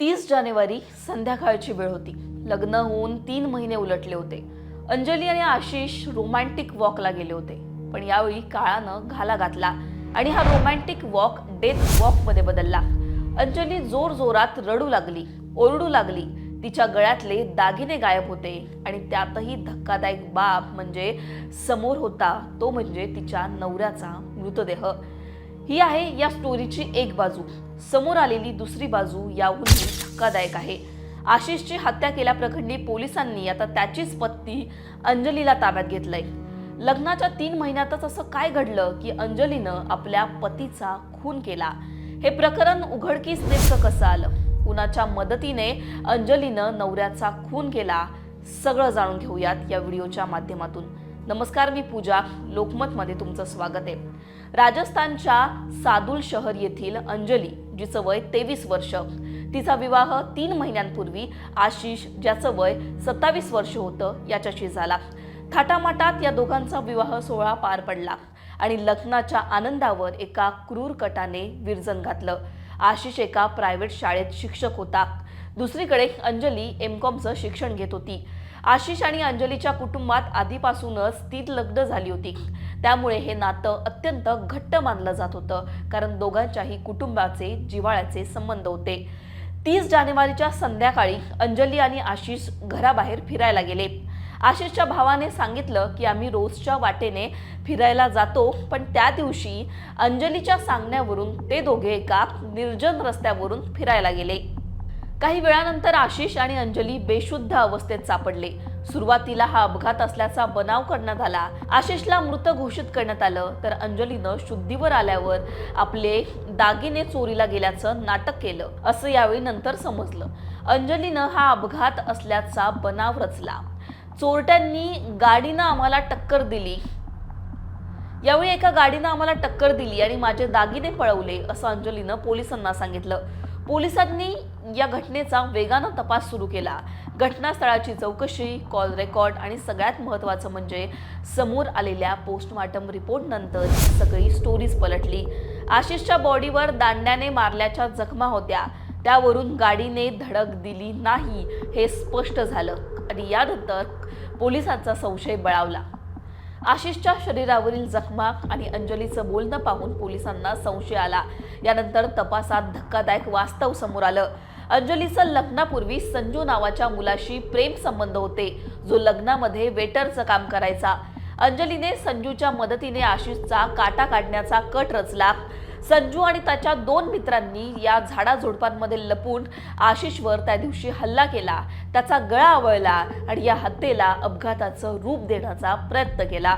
तीस जानेवारी संध्याकाळची वेळ होती. लग्न होऊन तीन महिने उलटले होते. अंजली आणि आशिष रोमॅन्टिक वॉकला गेले होते. पण यावेळी काळानं घाला घातला आणि हा रोमॅन्टिक वॉक डेथ वॉकमध्ये बदलला. अंजली जोर जोरात रडू लागली ओरडू लागली. तिच्या गळ्यातले दागिने गायब होते आणि त्यातही धक्कादायक बाब म्हणजे समोर होता तो म्हणजे तिच्या नवऱ्याचा मृतदेह. ही आहे या स्टोरीची एक बाजू. समोर आलेली दुसरी बाजू याहूनही धक्कादायक आहे. आशिषची हत्या केल्याप्रकरणी पोलिसांनी आता त्याचीच पत्नी अंजलीला ताब्यात घेतलंय. लग्नाच्या तीन महिन्यातच असं काय घडलं की अंजलीनं आपल्या पतीचा खून केला? हे प्रकरण उघडकीस नेमकं कसं आलं? कुणाच्या मदतीने अंजलीनं नवऱ्याचा खून केला? सगळं जाणून घेऊयात या व्हिडिओच्या माध्यमातून. नमस्कार मी पूजा. लोकमतमध्ये तुमचं स्वागत आहे. राजस्थानच्या सादुल शहर येथील अंजली जिचं वय तेवीस वर्ष. तिचा विवाह तीन महिन्यांपूर्वी आशिष ज्याचं वय सत्तावीस वर्ष होतं याच्याशी झाला. थाटामाटात या दोघांचा विवाह सोहळा पार पडला आणि लग्नाच्या आनंदावर एका क्रूर कटाने विरजन घातलं. आशिष एका प्रायव्हेट शाळेत शिक्षक होता. दुसरीकडे अंजली एम कॉमचं शिक्षण घेत होती. आशिष आणि अंजलीच्या कुटुंबात आधीपासूनच ती लग्न झाली होती. त्यामुळे हे नातं अत्यंत घट्ट मानलं जात होतं कारण दोघांच्याही कुटुंबाचे जिव्हाळ्याचे संबंध होते. तीस जानेवारीच्या संध्याकाळी अंजली आणि आशिष घराबाहेर फिरायला गेले. आशिषच्या भावाने सांगितलं की आम्ही रोजच्या वाटेने फिरायला जातो पण त्या दिवशी अंजलीच्या सांगण्यावरून ते दोघे एका निर्जन रस्त्यावरून फिरायला गेले. काही वेळानंतर आशिष आणि अंजली बेशुद्ध अवस्थेत सापडले. सुरुवातीला हा अपघात असल्याचा बनाव करण्यात आला. आशिषला मृत घोषित करण्यात आलं तर अंजलीनं शुद्धीवर आल्यावर आपले दागिने चोरीला गेल्याचं नाटक केलं असं यावेळी नंतर समजलं. अंजलीनं हा अपघात असल्याचा बनाव रचला. चोरट्यांनी गाडीनं आम्हाला टक्कर दिली. यावेळी एका गाडीनं आम्हाला टक्कर दिली आणि माझे दागिने पळवले असं अंजलीनं पोलिसांना सांगितलं. पोलिसांनी या घटनेचा वेगानं तपास सुरू केला. घटनास्थळाची चौकशी कॉल रेकॉर्ड आणि सगळ्यात महत्त्वाचं म्हणजे समोर आलेल्या पोस्टमॉर्टम रिपोर्ट नंतर ही सगळी स्टोरीज पलटली. आशिषच्या बॉडीवर दांड्याने मारल्याच्या जखमा होत्या. त्यावरून गाडीने धडक दिली नाही हे स्पष्ट झालं. आणि यानंतर पोलिसांचा संशय बळावला. आशिषच्या शरीरावरील जखमा आणि अंजलीचं बोलणं पाहून पोलिसांना संशय आला. यानंतर तपासात धक्कादायक वास्तव समोर आलं. अंजलीचं लग्नापूर्वी संजू नावाच्या मुलाशी प्रेम संबंध होते. जो लग्नामध्ये वेटरचं काम करायचा. अंजलीने संजूच्या मदतीने आशिषचा काटा काढण्याचा कट रचला. संजू आणि त्याच्या दोन मित्रांनी या झाडाझुडपांमध्ये लपून आशिषवर त्या दिवशी हल्ला केला. त्याचा गळा आवळला आणि या हत्येला अपघाताचं रूप देण्याचा प्रयत्न केला.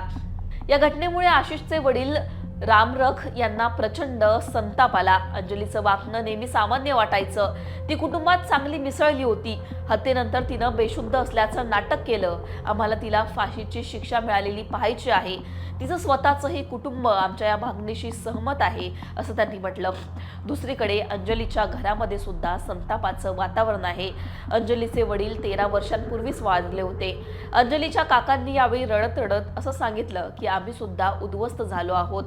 या घटनेमुळे आशिषचे वडील रामरख यांना प्रचंड संताप आला. अंजलीचं वागणं नेहमी सामान्य वाटायचं. ती कुटुंबात चांगली मिसळली होती. हत्येनंतर तिनं बेशुद्ध असल्याचं नाटक केलं. आम्हाला तिला फाशीची शिक्षा मिळालेली पाहायची आहे. तिचं स्वतःचंही कुटुंब आमच्या या मागणीशी सहमत आहे असं त्यांनी म्हटलं. दुसरीकडे अंजलीच्या घरामध्ये सुद्धा संतापाचं वातावरण आहे. अंजलीचे वडील तेरा वर्षांपूर्वीच वाढले होते. अंजलीच्या काकांनी यावेळी रडत रडत असं सांगितलं की आम्ही सुद्धा उद्ध्वस्त झालो आहोत.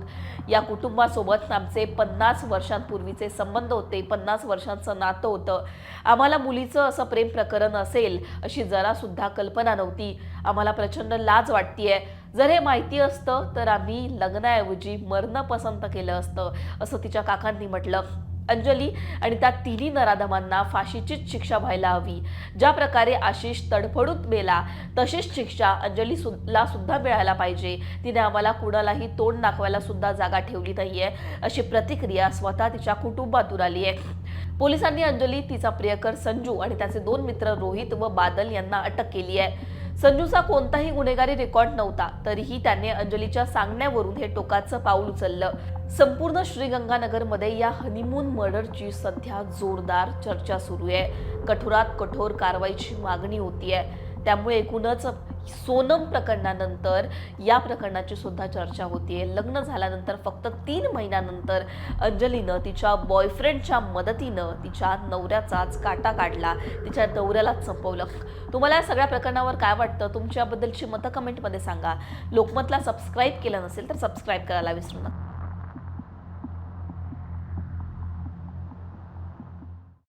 या कुटुंबासोबत आमचे पन्नास वर्षांपूर्वीचे संबंध होते. पन्नास वर्षांचं नातं होतं. आम्हाला मुलीचं असं प्रेम प्रकरण असेल अशी जरा सुद्धा कल्पना नव्हती. आम्हाला प्रचंड लाज वाटतीये. जर हे माहिती असतं तर आम्ही लग्नाऐवजी मरणं पसंत केलं असतं असं तिच्या काकांनी म्हटलं. अंजली आणि त्या तिन्ही नराधमांना फाशीचीच शिक्षा व्हायला हवी. ज्या प्रकारे आशिष तडफडून मेला तशीच शिक्षा अंजली सुला सुद्धा मिळायला पाहिजे. तिने आम्हाला कुणालाही तोंड दाखवायला सुद्धा जागा ठेवली नाहीये अशी प्रतिक्रिया स्वतः तिच्या कुटुंबातून आली आहे. पोलिसांनी अंजली तिचा प्रियकर संजू आणि त्याचे दोन मित्र रोहित व बादल यांना अटक केली आहे. संजूचा कोणताही गुन्हेगारी रेकॉर्ड नव्हता तरीही त्याने अंजलीच्या सांगण्यावरून हे टोकाचं पाऊल उचललं. संपूर्ण श्रीगंगानगरमध्ये या हनीमून मर्डरची सध्या जोरदार चर्चा सुरू आहे. कठोरात कठोर कारवाईची मागणी होतीये. त्यामुळे एकूणच सोनम प्रकरणानंतर या प्रकरणाची सुद्धा चर्चा होतीये. लग्न झाल्यानंतर फक्त तीन महिन्यानंतर अंजलीनं तिच्या बॉयफ्रेंडच्या मदतीनं तिच्या नवऱ्याचाच काटा काढला. तिच्या नवऱ्यालाच संपवलं तुम्हाला या सगळ्या प्रकरणावर काय वाटतं? तुमच्याबद्दलची मतं कमेंटमध्ये सांगा. लोकमतला सबस्क्राईब केलं नसेल तर सबस्क्राईब करायला विसरू नका.